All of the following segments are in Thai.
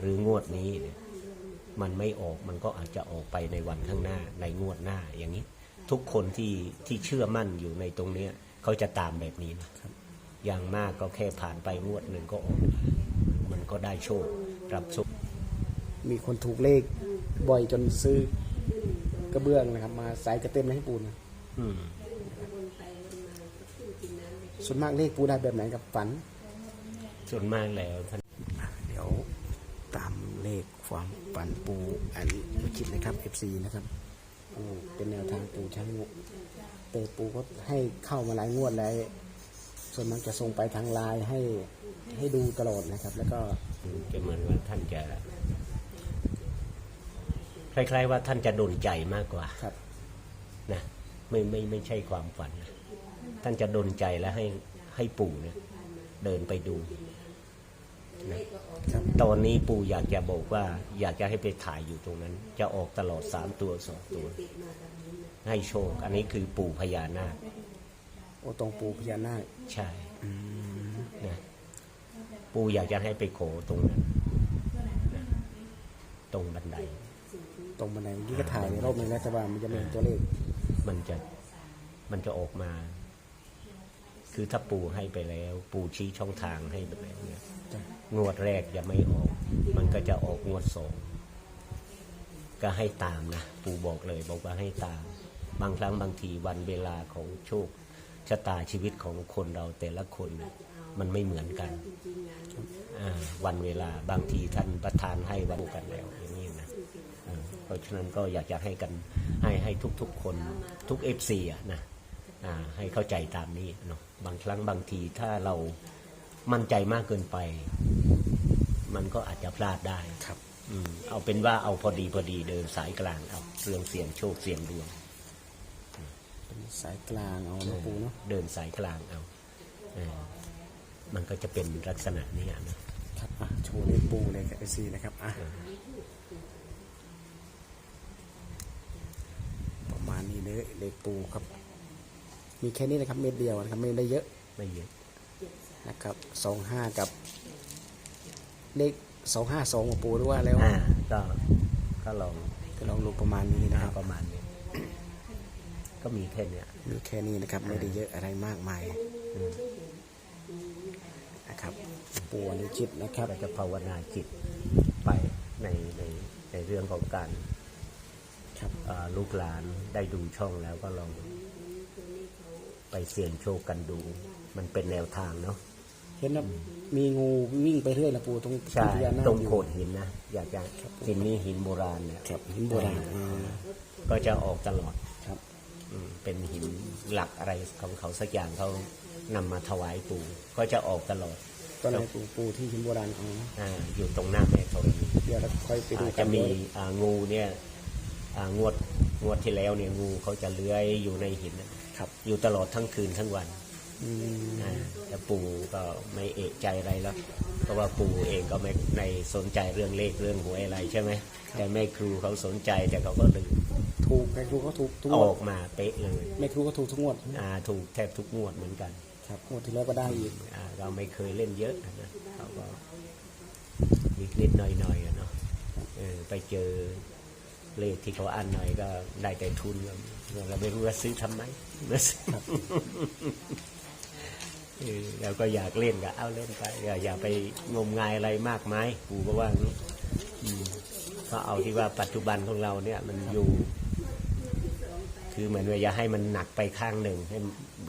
หรืองวดนี้เนี่ยมันไม่ออกมันก็อาจจะออกไปในวันข้างหน้าในงวดหน้าอย่างนี้ ทุกคนที่ที่เชื่อมั่นอยู่ในตรงเนี้ยเขาจะตามแบบนี้นะอย่างมากก็แค่ผ่านไปงวดหนึ่งก็ออกมามันก็ได้โชครับโชคมีคนถูกเลขบ่อยจนซื้อกระเบื้องนะครับ มาสายกระเต็มให้ปูนะอืมส่วนมากเลขปูได้แบบไหนกับฝัน ส่วนมากแล้วท่าน เดี๋ยวตามเลข ความฝันปูอันวิจิตนะครับ FC นะครับปูเป็นแนวทางปูช้างงวแต่ปูก็ให้เข้ามาหลายงวดแล้วส่วนมากจะส่งไปทางไลน์ให้ให้ดูตลอดนะครับ แล้วก็จะเหมือนว่าท่านจะคล้ายๆว่าท่านจะโดนใจมากกว่าครับนะไม่ไม่ไม่ใช่ความฝันนะท่านจะดนใจและให้ให้ปู่เนี่ยเดินไปดู นะครับตอนนี้ปู่อยากจะบอกว่า อยากจะให้ไปถ่ายอยู่ตรงนั้น จะออกตลอดสามตัวสองตัว ให้โชค อันนี้คือปู่พญานาคโอตรงปูพญานาคใช่นะปู่อยากจะให้ไปโขตรงนั้นนะตรงบันได ตรงบันไดเมื่อกี้ก็ถ่ายในรอบนึงแล้วแต่ว่ามันจะไม่เห็นตัวเลข มันจะมันจะออกมา คือถ้าปู่ให้ไปแล้ว ปู่ชี้ช่องทางให้ไปแล้วเนี่ยจ้ะงวดแรกจะไม่ออก มันก็จะออกงวดสองก็ให้ตามนะปู่บอกเลย บอกว่าให้ตาม บางครั้งบางทีวันเวลาของโชคชะตาชีวิตของคนเราแต่ละคนน่ะมันไม่เหมือนกันอ่าวันเวลาบางทีท่านประทานให้วันกันแล้วอย่างนี้นะเออเพราะฉะนั้นก็อยากจะให้กันให้ให้ทุกๆคนทุกเอฟซีอะนะอ่า ให้เข้าใจตามนี้เนาะบางครั้งบางทีถ้าเรามั่นใจมากเกินไป มันก็อาจจะพลาดได้ครับอืมเอาเป็นว่าเอาพอดีพอดีเดินสายกลางเอาเรื่องเสี่ยงโชคเสี่ยงดวงเป็นสายกลางเอาเนอะปูเนาะเดินสายกลางเอาเออมันก็จะเป็นลักษณะนี้นะครับอะโชว์เลขปูเลยกับเอซีนะครับอะประมาณนี้เลยเลขปูครับ มีแค่นี้นะครับเม็ดเดียวนะครับไม่ได้เยอะไม่เยอะนะครับสองห้ากับ เลขสองห้าสองของปูหรือว่าแล้วอ่าก็ก็ลองก็ลองดูประมาณนี้นะอ่าครับประมาณนี้ ก็มีแค่เนี้ยมีแค่นี้นะครับไม่ได้เยอะอะไรมากมายอืมนะครับปูอนุชิตนะครับก็จะภาวนาจิตไปในในในเรื่องของการ ครับอ่าลูกหลานได้ดูช่องแล้วก็ลองไป เสี่ยงโชคกันดู มันเป็นแนวทางเนาะเห็นว่ามีงูวิ่งไปเรื่อยนะปูตรงใช่พญานาคตรงอยู่ โขดหินนะอยากจะหินนี้หินโบราณเนี่ยครับหินโบราณอ่าก็จะออกตลอดครับ อืมเป็นหินหลักอะไรของเขาสักอย่างเขานำมาถวายปู่ก็จะออกตลอดก็เลยปูปูที่หินโบราณอ๋ออาอยู่ตรงหน้าแม่ธรณี เดี๋ยวเราค่อยไปดูอ่ากัจะนมีว่าอ่างูเนี่ยอ่างวด งวดที่แล้วเนี่ยงูเขาจะเลื้อยอยู่ในหินนะครับ อยู่ตลอดทั้งคืนทั้งวันอืมอ่าแต่ปู่ก็ไม่เอะใจอะไรแล้วเพราะว่าปู่เองก็ไม่ในสนใจเรื่องเลขเรื่องหวยอะไรใช่ไหมแต่แม่ครูเขาสนใจแต่เขาก็ลืมถูกแม่ครูก็ถูกทุกงอวอดกมาเป๊ะเลยแม่ครูก็ถูกทุกงวดอ่าถูกแทบทุกงวดเหมือนกันครับงวดที่แล้วก็ได้อีกอ่าเราไม่เคยเล่นเยอะนะเขาก็นิดนิดๆหน่อยหน่อยๆอะเนาะเออไปเจอ เลขที่เขาอ่านหน่อยก็ได้แต่ทุนเราไม่รู้ว่าซื้อทำไมเราก็อยากเล่นก็เอาเล่นไปอย่าไปงมงายอะไรมากมายปู่ก็ว่างี้อืมก็เอาที่ว่าปัจจุบันของเราเนี่ยมันอยู่ คือเหมือนว่าอย่าให้มันหนักไปข้างหนึ่งให้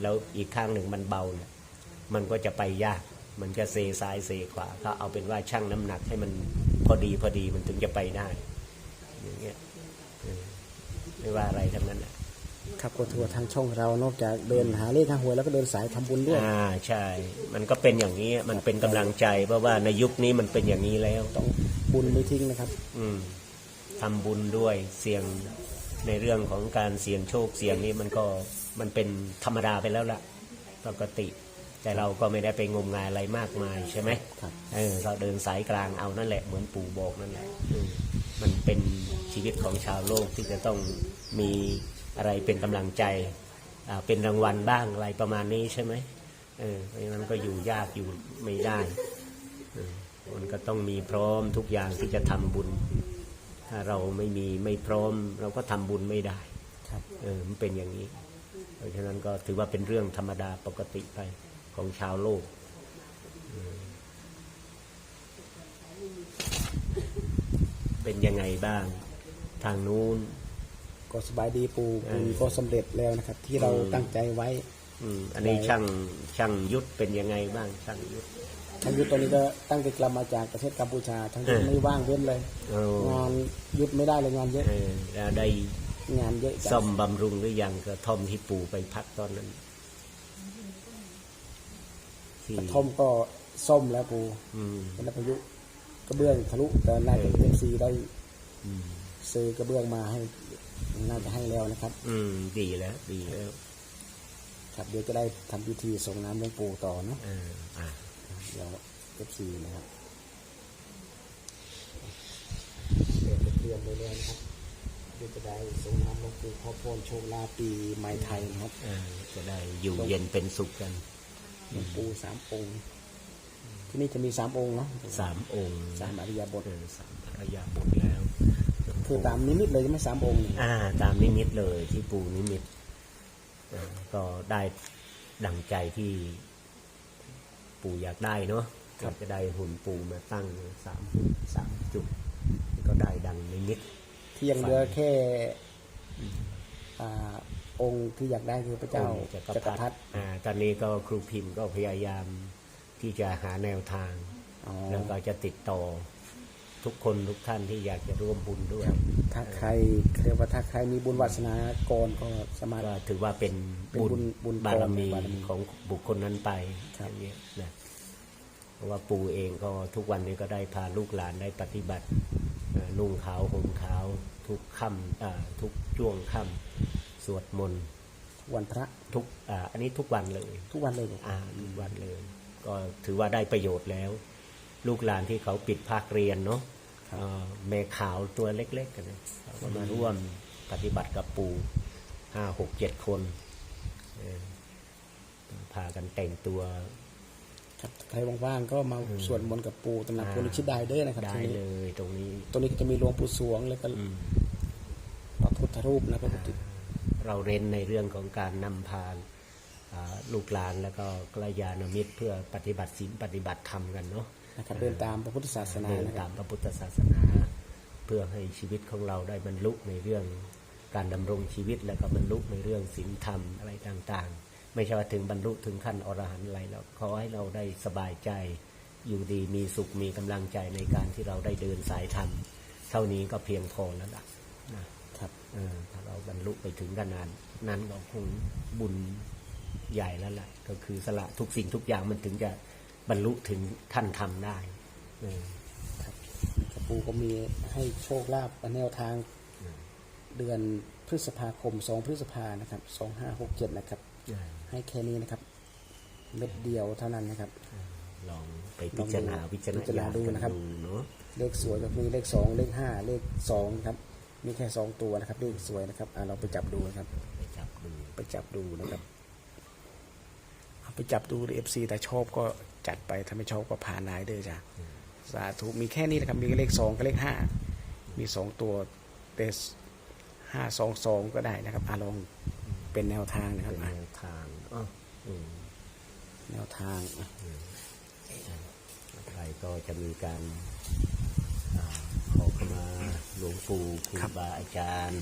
แล้วอีกข้างหนึ่งมันเบาเนี่ยมันก็จะไปยาก มันจะเซซ้ายเซขวาก็เอาเป็นว่าชั่งน้ำหนักให้มันพอดีพอดีมันถึงจะไปได้อย่างเงี้ย ไม่ว่าอะไรทั้งนั้นแหละครับก็ถือว่าทางช่องเรานอกจากเดินหาเลขทางหวยแล้วก็เดินสายทำบุญด้วยอ่าใช่ มันก็เป็นอย่างนี้มันเป็นกำลังใจ เพราะว่าในยุคนี้มันเป็นอย่างนี้แล้วต้องบุญไม่ทิ้งนะครับ อืมทำบุญด้วยเสี่ยงในเรื่องของการเสี่ยงโชคเสี่ยงนี้มันก็มันเป็นธรรมดาไปแล้วล่ะ ปกติ แต่เราก็ไม่ได้ไปงมงายอะไรมากมายใช่ไหมครับเออเราเดินสายกลางเอานั่นแหละเหมือนปู่บอกนั่นแหละอืมมันเป็น ชีวิตของชาวโลกที่จะต้องมีอะไรเป็นกำลังใจอ่าเป็นรางวัลบ้างอะไรประมาณนี้ใช่ไหมเออเพราะฉะนั้นก็อยู่ยากอยู่ไม่ได้เออมันก็ต้องมีพร้อมทุกอย่างที่จะทำบุญ ถ้าเราไม่มีไม่พร้อม เราก็ทำบุญไม่ได้ครับเออมันเป็นอย่างนี้ เพราะฉะนั้นก็ถือว่าเป็นเรื่องธรรมดาปกติไปของชาวโลกอืมเป็นยังไงบ้าง ทางนู้น ก็สบายดีปูเอบุอญก็สำเร็จแล้วนะครับ ที่เราอืมตั้งใจไว้ อืมอันนี้ช่างช่างยุทธเป็นยังไงบ้างช่างยุทธทั้งยุทธตอนนี้ก็ตั้งแต่กลับมาจากประเทศกัมพูชาทั้งยุทธเออไม่ว่างเว้นเลยเอางานยุทธไม่ได้เลยงานเยอะ เออแล้วได้งานเยอะจังซ่อมบำรุงหรือยังกระท่อมที่ปู่ไปพักตอนนั้นที่กระท่อมก็ซ่อมแล้วปูอืม เป็นพายุกระเบื้องทะลุแต่นายจะเป็นซีได้อืม ซื้อกระเบื้องมาให้ น่าจะให้แล้วนะครับ อืม ดีแล้ว ดีแล้ว ครับเดี๋ยวจะได้ทำพิธีส่งน้ำหลวงปู่ต่อเนาะเอออะเดี๋ยวเอฟซีนะครับเดี๋ยวจะเตรียมไปเลยนะครับเดี๋ยวจะได้ส่งน้ำหลวงปู่ขอพรโชคลาภปีใหม่ไทยนะครับเออจะได้อยู่เย็นเป็นสุขกันหลวงปู่สามองค์ที่นี่จะมีสามองค์เนาะสามองค์สามอริยบทเออสามอรยาบทแล้ว คือตามนิมิตเลยใช่ไหมสามองค์นี่อ่า ตามนิมิตเลยที่ปู่นิมิตเออก็ได้ดังใจที่ปู่อยากได้เนาะก็จะได้หุ่นปู่มาตั้งสามสามจุดก็ได้ดังนิมิต ที่ยังเหลือแค่อ่าองค์ที่อยากได้คือพระเจ้าองค์จัจักกรรพพรรรรดิดิอ่าตอนนี้ก็ครูพิมพ์ก็พยายามที่จะหาแนวทาง อ๋อแล้วก็จะติดต่อ ทุกคนทุกท่านที่อยากจะร่วมบุญด้วย ถ้าใครเรียกว่าถ้าใครมีบุญวาสนาก่อนก็สามารถก็ถือว่าเป็นเป็นบุญบุญบารมีบารมีของบุคคลนั้นไปครับอย่างนี้ยนะเพราะว่าปู่เองก็ทุกวันนี้ก็ได้พาลูกหลานได้ปฏิบัติเอ่อนุ่งขาวห่มขาว ทุกค่ำอ่าทุกช่วงค่ำสวดมนต์วันพระทุกอ่าอันนี้ทุกวันเลย ทุกวันเลยเหรออ่าทุกวันเลย ก็ถือว่าได้ประโยชน์แล้ว ลูกหลานที่เขาปิดภาคเรียนเนาะ เอ่อแม่ขาวตัวเล็กๆกันนะเขาก็มาร่วมปฏิบัติกับปู่ห้าหกเจ็ดคนเออพากันแต่งตัวครับใครว่างๆก็มาสวดมนต์กับปู่ตำหนักอ่าปู่ลิชิตได้เด้อนะครับได้ที่นี่เลยตรงนี้ตรงนี้ก็จะมีหลวงปู่สวงแล้วก็อืมพระพุทธรูปนะพระพุทธเราเน้นในเรื่องของการนำพาอ่าลูกหลานแล้วก็กัลยาณมิตรเพื่อปฏิบัติศีลปฏิบัติธรรมกันเนาะ นะครับเดินตามพระพุทธศาสนาเดินนะคตารับมพระพุทธศาสนา เพื่อให้ชีวิตของเราได้บรรลุในเรื่องการดำรงชีวิตแล้วก็บรรลุในเรื่องศีลธรรมอะไรต่างๆ ไม่ใช่ว่าถึงบรรลุถึงขั้นอรหันต์อะไรแล้วขอให้เราได้สบายใจ อยู่ดีมีสุขมีกำลังใจในการที่เราได้เดินสายธรรมเท่านี้ก็เพียงพอแล้วล่ะนะครับเออถ้าเราบรรลุไปถึงขนาดนั้นก็คงบุญใหญ่แล้วล่ะก็คือสละทุกสิ่งทุกอย่างมันถึงจะ บรรลุถึงท่านทำได้เออครับปู่ก็มีให้โชคลาภแนวทางเดือนพฤษภาคมสองพฤษภานะครับสองห้าหกเจ็ดนะครับ ให้แค่นี้นะครับ เม็ดเดียวเท่านั้นนะครับ ลองไปพิจารณาลองดูวิจารณพิจารณาญาณดูกันนะครับดูเนาะเลขสวยก็มีเลขสองเลขห้าเลขสองครับมีแค่สองตัวนะครับเลขสวยนะครับอ่าเราไปจับดูนะครับ ไปจับดูไปจับดูนะครับเอาไปจับดูเอฟซีแต่ชอบก็ จัดไปถ้าไม่ชอบก็ผ่านนายเด้อจ้ะสาธุมีแค่นี้นะครับมีเลขสองกับเลขห้ามีสองตัวเตสห้าสองสองก็ได้นะครับอาลองเป็นแนวทางนะครับเป็นอะแนวทางอ้ออืมแนวทางอะใครก็จะมีการอาขอขมาหลวงปู่ครูบาอาจารย์